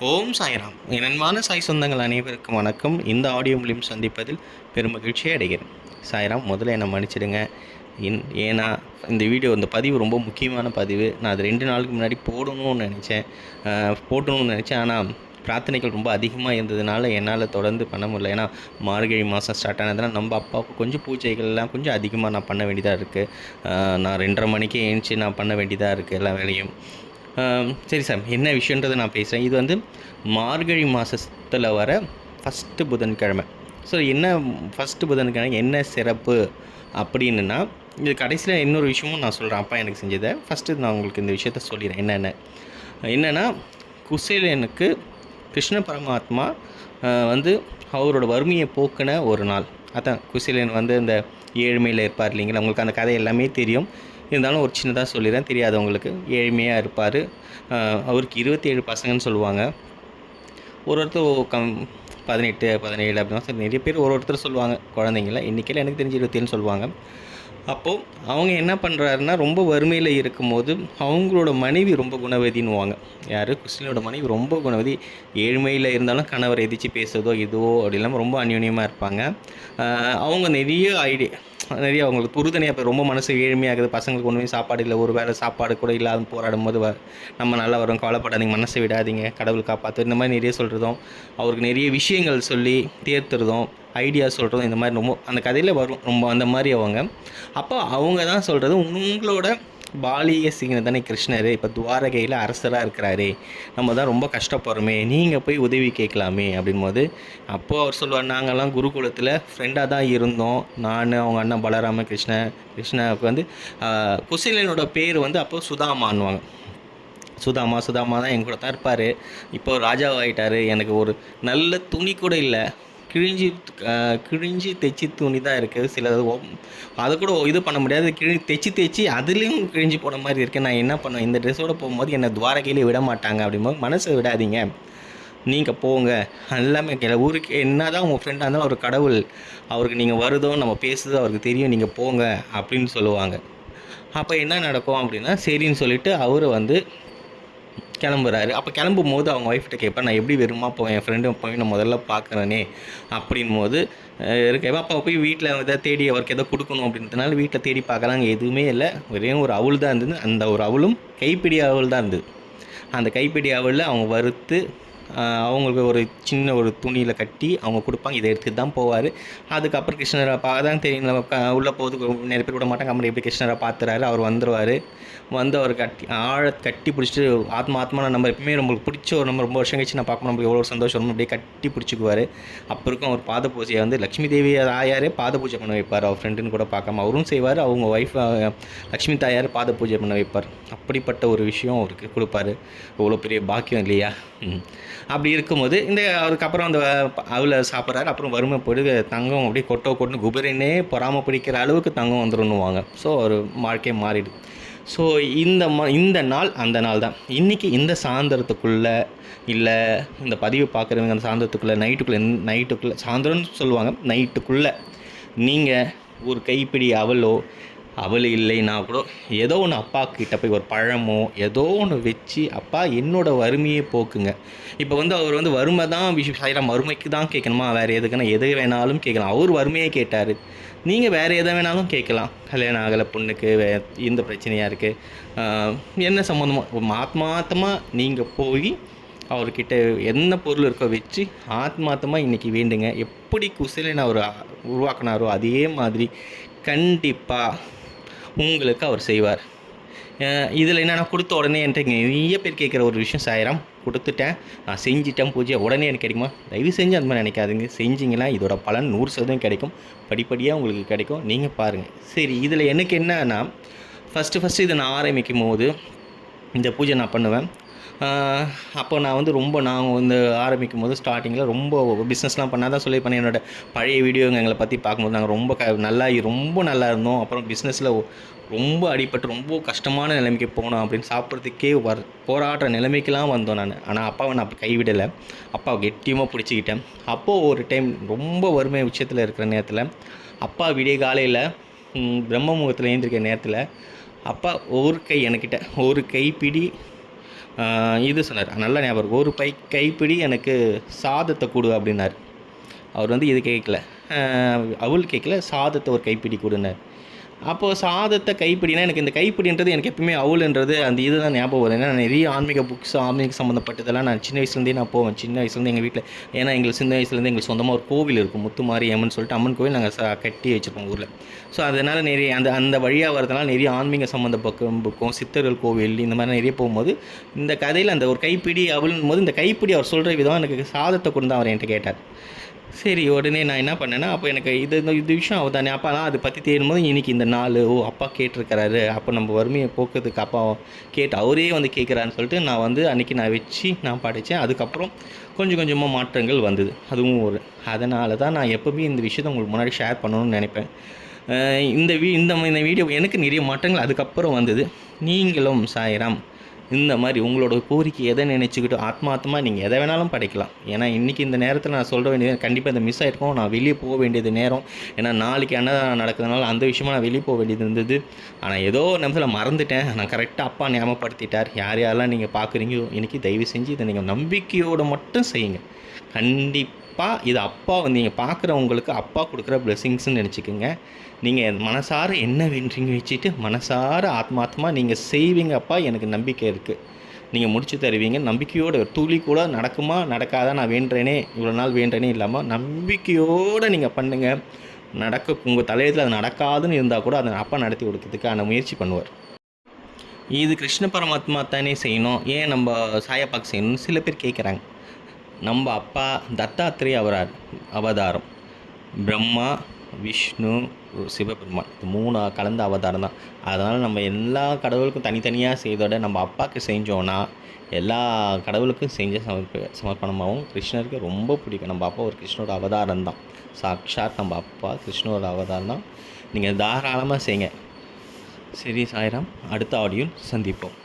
ஓம் சாய்ராம். என் சாய் சொந்தங்கள் அனைவருக்கும் வணக்கம். இந்த ஆடியோ மூலியம் சந்திப்பதில் பெருமகிழ்ச்சியை அடைகிறேன். சாய்ராம் முதல்ல என்னை மன்னிச்சிடுங்க. இன் ஏன்னா இந்த வீடியோ இந்த பதிவு ரொம்ப முக்கியமான பதிவு. நான் அது ரெண்டு நாளுக்கு முன்னாடி போடணும்னு நினச்சேன். அஹ், போடணும்னு நினச்சேன். ஆனால் பிரார்த்தனைகள் ரொம்ப அதிகமாக இருந்ததுனால என்னால் தொடர்ந்து பண்ண முடியல. ஏன்னா மார்கழி மாதம் ஸ்டார்ட் ஆனதுனால நம்ம அப்பாவுக்கு கொஞ்சம் பூஜைகள்லாம் கொஞ்சம் அதிகமாக நான் பண்ண வேண்டியதாக இருக்குது நான் ரெண்டரை மணிக்கே ஏஞ்சி நான் பண்ண வேண்டியதாக இருக்குது எல்லா வேலையும். சரி சார் என்ன விஷயன்றதை நான் பேசுகிறேன் இது வந்து மார்கழி மாதத்தில் வர ஃபஸ்ட்டு புதன்கிழமை. ஸோ என்ன ஃபஸ்ட்டு புதன்கிழமை என்ன சிறப்பு அப்படின்னுனா இது கடைசியில் இன்னொரு விஷயமும் நான் சொல்கிறேன் அப்பா எனக்கு செஞ்சதை. ஃபஸ்ட்டு நான் உங்களுக்கு இந்த விஷயத்த சொல்லிடுறேன். என்னென்ன? என்னென்னா குசேலனுக்கு கிருஷ்ண பரமாத்மா வந்து அவரோட வறுமையை போக்கின ஒரு நாள். அதான் குசேலன் வந்து இந்த ஏழ்மையில் இருப்பார் இல்லைங்களா? உங்களுக்கு அந்த கதை எல்லாமே தெரியும். இருந்தாலும் ஒரு சின்னதாக சொல்லிடுறேன். தெரியாதவங்களுக்கு ஏழ்மையாக இருப்பார். அவருக்கு இருபத்தேழு பசங்கன்னு சொல்லுவாங்க. ஒரு ஒருத்தர் கம் பதினெட்டு பதினேழு அப்படின்னா சரி நிறைய பேர் ஒரு ஒருத்தர் சொல்லுவாங்க. குழந்தைங்கள இன்றைக்கில் எனக்கு தெரிஞ்சு இருபத்தேழுன்னு சொல்லுவாங்க. அப்போது அவங்க என்ன பண்ணுறாருன்னா ரொம்ப வறுமையில் இருக்கும்போது அவங்களோட மனைவி ரொம்ப குணவதின்னுவாங்க. யார்? கிறிஸ்டினோட மனைவி ரொம்ப குணவதி. ஏழ்மையில் இருந்தாலும் கணவர் எதிர்த்து பேசுறதோ இதுவோ அப்படி இல்லாமல் ரொம்ப அந்யோன்யமாக இருப்பாங்க. அவங்க நிறைய ஐடியா நிறைய அவங்களுக்கு உறுதுணையாக இப்போ ரொம்ப மனசு ஏழ்மையாகுது. பசங்களுக்கு ஒன்றுமே சாப்பாடு இல்லை. ஒரு வேளை சாப்பாடு கூட இல்லாத போராடும் போது நம்ம நல்லா வரும் கவலைப்படாதீங்க. மனசை விடாதீங்க. கடவுள் காப்பாற்று இந்த மாதிரி நிறைய சொல்கிறதும் அவருக்கு நிறைய விஷயங்கள் சொல்லி தேர்த்துறதும் ஐடியா சொல்கிறதும் இந்த மாதிரி ரொம்ப அந்த கதையில் வரும். ரொம்ப அந்த மாதிரி அவங்க. அப்போ அவங்க தான் சொல்கிறது உங்களோட பாலிய சிங்கர் தானே கிருஷ்ணர்? இப்போ துவாரகையில் அரசராக இருக்கிறாரே. நம்ம தான் ரொம்ப கஷ்டப்படுறோமே. நீங்கள் போய் உதவி கேட்கலாமே அப்படின்போது அப்போது அவர் சொல்லுவார் நாங்கள்லாம் குருகுலத்தில் ஃப்ரெண்டாக தான் இருந்தோம். நான் அவங்க அண்ணன் பலராம கிருஷ்ண கிருஷ்ணாவுக்கு வந்து குசிலனோட பேர் வந்து அப்போ சுதாமான்வாங்க சுதாமா சுதாமா தான் என் கூட தான் இருப்பார். இப்போ ராஜாவாயிட்டார். எனக்கு ஒரு நல்ல துணி கூட இல்லை. கிழிஞ்சி கிழிஞ்சி தைச்சி துணி தான் இருக்குது சில அதை கூட இது பண்ண முடியாது. கிழி தைச்சி தைச்சி அதுலேயும் கிழிஞ்சி போன மாதிரி இருக்குது நான் என்ன பண்ணுவேன்? இந்த ட்ரெஸ்ஸோட போகும்போது என்னை துவாரகையிலே விட மாட்டாங்க அப்படிம்போது மனசை விடாதீங்க. நீங்கள் போங்க. எல்லாமே கேள. ஊருக்கு என்ன தான் உங்கள் ஃப்ரெண்டாக இருந்தாலும் ஒரு கடவுள். அவருக்கு நீங்கள் வருதோ நம்ம பேசுதோ அவருக்கு தெரியும். நீங்கள் போங்க அப்படின்னு சொல்லுவாங்க. அப்போ என்ன நடக்கும் அப்படின்னா சரின்னு சொல்லிட்டு அவர் வந்து கிளம்புறாரு. அப்போ கிளம்பும் போது அவங்க ஒய்ஃப்கிட்ட கேட்பேன் நான் எப்படி வெறுமா போவேன் என் ஃப்ரெண்டு போய் நான் முதல்ல பார்க்குறேனே அப்படின் போது அஹ், அப்போ போய் வீட்டில் எதாவது தேடி அவருக்கு எதோ கொடுக்கணும் அப்படின்றதுனால வீட்டில் தேடி பார்க்குறாங்க. எதுவுமே இல்லை. ஒரே ஒரு அவள் தான் இருந்தது. அந்த ஒரு அவளும் கைப்பிடி அவள் தான் இருந்தது. அந்த கைப்பிடி அவளில் அவங்க வறுத்து அவங்களுக்கு ஒரு சின்ன ஒரு துணியில் கட்டி அவங்க கொடுப்பாங்க. இதை எடுத்துட்டு தான் போவார். அதுக்கப்புறம் கிருஷ்ணரை பா தான் தெரியும். நம்ம உள்ளே போகிறதுக்கு நிறைய பேர் விட மாட்டாங்க. அப்புறம் எப்படி கிருஷ்ணரை பார்த்துறாரு அவர் வந்துடுவார் வந்து அவர் கட்டி ஆழ கட்டி பிடிச்சிட்டு ஆத்மா ஆத்மா நம்ம எப்பவுமே நம்மளுக்கு பிடிச்ச ஒரு நம்ம ரொம்ப வருஷம் கழிச்சு நான் பார்க்கணும். நம்மளுக்கு எவ்வளோ சந்தோஷம் அப்படியே கட்டி பிடிச்சிக்குவார். அப்போ இருக்கும் அவர் பாத பூஜையை வந்து லக்ஷ்மி தேவி ஆயாரே பாத பூஜை பண்ண வைப்பார். அவர் ஃப்ரெண்டுன்னு கூட பார்க்காம அவரும் செய்வார். அவங்க ஒய்ஃப் லக்ஷ்மி தாயார் பாத பூஜை பண்ண வைப்பார். அப்படிப்பட்ட ஒரு விஷயம் அவருக்கு கொடுப்பாரு. அவ்வளோ பெரிய பாக்கியம் இல்லையா? அப்படி இருக்கும்போது இந்த அதுக்கப்புறம் அந்த அவளை சாப்பிட்றாரு. அப்புறம் வறுமை போயிட்டு தங்கம் அப்படியே கொட்டோ கொட்டுன்னு குபேரனே பொறாம பிடிக்கிற அளவுக்கு தங்கம் வந்துருன்னுவாங்க. ஸோ ஒரு வாழ்க்கையை மாறிடுது. ஸோ இந்த மா இந்த நாள் அந்த நாள் தான். இன்றைக்கி இந்த சாயந்தரத்துக்குள்ளே இல்லை இந்த பதிவு பார்க்குறவங்க அந்த சாயந்தரத்துக்குள்ளே நைட்டுக்குள்ளே நைட்டுக்குள்ளே சாயந்தரம்னு சொல்லுவாங்க. நைட்டுக்குள்ளே நீங்கள் ஒரு கைப்பிடி அவலோ அவள் இல்லைன்னா கூட ஏதோ ஒன்று அப்பா கிட்ட போய் ஒரு பழமோ ஏதோ ஒன்று வச்சு அப்பா என்னோட வறுமையை போக்குங்க. இப்போ வந்து அவர் வந்து வறுமை தான் விஷயம். சாயிரம் வறுமைக்கு தான் கேட்கணுமா? வேறு எதுக்குன்னா எது வேணாலும் கேட்கலாம். அவர் வறுமையை கேட்டார். நீங்கள் வேறு எதை வேணாலும் கேட்கலாம். கல்யாணம் ஆகலை பொண்ணுக்கு வே இந்த பிரச்சனையாக இருக்குது என்ன சம்மந்தமாக ஆத்மாத்தமாக நீங்கள் போய் அவர்கிட்ட என்ன பொருள் இருக்கோ வச்சு ஆத்மாத்தமாக இன்றைக்கி வேண்டுங்க. எப்படி குசலின் அவர் உருவாக்குனாரோ அதே மாதிரி கண்டிப்பாக உங்களுக்கு அவர் செய்வார். இதில் என்னென்னா கொடுத்த உடனே என்கிட்ட நிறைய பேர் கேட்குற ஒரு விஷயம் சாயிரம் கொடுத்துட்டேன். நான் செஞ்சிட்டேன் பூஜை. உடனே எனக்கு கிடைக்குமா? தயவு செஞ்சு அந்த மாதிரி நினைக்காதுங்க. செஞ்சிங்கன்னா இதோட பலன் நூறு சதவீதம் கிடைக்கும். படிப்படியாக உங்களுக்கு கிடைக்கும். நீங்கள் பாருங்கள் சரி இதில் எனக்கு என்னன்னா ஃபஸ்ட்டு ஃபஸ்ட்டு இதை நான் ஆரம்பிக்கும் போது இந்த பூஜை நான் பண்ணுவேன். அப்போ நான் வந்து ரொம்ப நான் வந்து ஆரம்பிக்கும் போது ஸ்டார்டிங்கில் ரொம்ப பிஸ்னஸ்லாம் பண்ணால் தான் சொல்லி பண்ணேன் என்னோட பழைய வீடியோங்க எங்களை பற்றி பார்க்கும்போது நாங்கள் ரொம்ப க நல்லா ரொம்ப நல்லா இருந்தோம். அப்புறம் பிஸ்னஸில் ரொம்ப அடிபட்டு ரொம்ப கஷ்டமான நிலைமைக்கு போனோம் அப்படின்னு சாப்பிட்றதுக்கே வர் போராடுற நிலைமைக்கெலாம் வந்தோம் நான். ஆனால் அப்பாவை நான் கைவிடலை. அப்பாவை கெட்டியமாக பிடிச்சிக்கிட்டேன். அப்போது ஒரு டைம் ரொம்ப வறுமை உச்சத்தில் இருக்கிற நேரத்தில் அப்பா விடிய காலையில் பிரம்ம முகத்தில் எழுந்திருக்கிற நேரத்தில் அப்பா ஒரு கை என்கிட்ட ஒரு கைப்பிடி இது சொன்னார். நல்ல ஞாபகம் ஒரு பை கைப்பிடி எனக்கு சாதத்தை கொடு அப்படின்னாரு. அவர் வந்து இது கேட்கல. அவள் கேட்கல சாதத்தை ஒரு கைப்பிடி கொடுனார் அப்போது சாதத்தை கைப்பிடினா எனக்கு இந்த கைப்பிடின்றது எனக்கு எப்பவுமே அவுல்ன்றது அந்த இதுதான் ஞாபகம் வருது. ஏன்னா நிறைய ஆன்மீக புக்ஸ் ஆன்மீக சம்மந்தப்பட்டதெல்லாம் நான் சின்ன வயசுலேருந்தே நான் போவேன். சின்ன வயசுலேருந்து எங்கள் வீட்டில் ஏன்னா எங்களுக்கு சின்ன வயசுலேருந்து எங்களுக்கு சொந்தமாக ஒரு கோவில் இருக்கும் முத்துமாரி அம்மன் சொல்லிட்டு அம்மன் கோவில் நாங்கள் கட்டி வச்சுருப்போம் ஊரில். ஸோ அதனால் நிறைய அந்த அந்த வழியாக வரதுனால நிறைய ஆன்மீக சம்மந்த பக்கம் புக்கும் சித்தர்கள் கோவில் இந்த மாதிரி நிறைய போகும்போது இந்த கதையில் அந்த ஒரு கைப்பிடி அவளும் போது இந்த கைப்பிடி அவர் சொல்கிற விதம் எனக்கு சாதத்தை கொண்டு அவர் என்கிட்ட கேட்டார். சரி உடனே நான் என்ன பண்ணேன்னா அப்போ எனக்கு இது இந்த இது விஷயம் அவ தானே அப்போ அதை பற்றி தேடும்போது இன்றைக்கி இந்த நாள் ஓ அப்பா கேட்டிருக்கிறாரு. அப்போ நம்ம வறுமையை போக்குறதுக்கு அப்பா கேட்டு அவரே வந்து கேட்குறான்னு சொல்லிட்டு நான் வந்து அன்றைக்கி நான் வச்சு நான் படித்தேன் அதுக்கப்புறம் கொஞ்சம் கொஞ்சமாக மாற்றங்கள் வந்தது. அதுவும் ஒரு அதனால தான் நான் எப்போவுமே இந்த விஷயத்தை உங்களுக்கு முன்னாடி ஷேர் பண்ணணும்னு நினைப்பேன். இந்த வீ இந்த இந்த வீடியோ எனக்கு நிறைய மாற்றங்கள் அதுக்கப்புறம் வந்தது. நீங்களும் சாய்ராம் இந்த மாதிரி உங்களோட கோரிக்கை எதை நினச்சிக்கிட்டு ஆத்மாத்மா நீங்கள் எதை வேணாலும் படைக்கலாம். ஏன்னா இன்றைக்கி இந்த நேரத்தில் நான் சொல்ல வேண்டியது கண்டிப்பாக இந்த மிஸ் ஆகிருக்கும் நான் வெளியே போக வேண்டியது நேரம். ஏன்னா நாளைக்கு என்ன நடக்கிறதுனால அந்த விஷயமா நான் வெளியே போக வேண்டியது இருந்தது. ஆனால் ஏதோ ஒரு நிமிஷத்தில் மறந்துட்டேன். நான் கரெக்டாக அப்பா ஞாபகப்படுத்திட்டார். யார் யாரெல்லாம் நீங்கள் பார்க்குறீங்களோ இன்றைக்கி தயவு செஞ்சு இதை நீங்கள் நம்பிக்கையோடு மட்டும் செய்யுங்க. கண்டிப்பாக இது அப்பா வந்து நீங்கள் பார்க்குறவங்களுக்கு அப்பா கொடுக்குற பிளெஸிங்ஸ்னு நினச்சிக்கோங்க. நீங்கள் மனசார என்ன வேண்டுறீங்க வச்சுட்டு மனசார ஆத்மாத்மா நீங்கள் செய்வீங்க அப்பா எனக்கு நம்பிக்கை இருக்குது நீங்கள் முடிச்சு தருவீங்க. நம்பிக்கையோடு ஒரு துளி கூட நடக்குமா நடக்காதா நான் வேண்டுறேனே இவ்வளோ நாள் வேண்டுறேனே இல்லாமல் நம்பிக்கையோடு நீங்கள் பண்ணுங்கள் நடக்க உங்கள் தலையத்தில் அது நடக்காதுன்னு இருந்தால் கூட அதை அப்பா நடத்தி கொடுக்கறதுக்கான முயற்சி பண்ணுவார். இது கிருஷ்ண பரமாத்மா தானே செய்யணும். ஏன் நம்ம சாயப்பாக்கு செய்யணும்னு சில பேர் கேட்குறாங்க நம்ம அப்பா தத்தாத்திரேய அவரார் அவதாரம். பிரம்மா விஷ்ணு சிவபெருமான். இது மூணு கலந்த அவதாரம் தான். அதனால் நம்ம எல்லா கடவுளுக்கும் தனித்தனியாக செய்தோட நம்ம அப்பாவுக்கு செஞ்சோன்னா எல்லா கடவுளுக்கும் செஞ்ச சமர்ப்ப சமர்ப்பணமாகவும் கிருஷ்ணருக்கு ரொம்ப பிடிக்கும். நம்ம அப்பா ஒரு கிருஷ்ணோட அவதாரம் தான். சாக்ஷாத் நம்ம அப்பா கிருஷ்ணோட அவதாரம் தான். நீங்கள் தாராளமாக செய்யுங்க சரி சாய்ராம் அடுத்த ஆடியோவில் சந்திப்போம்.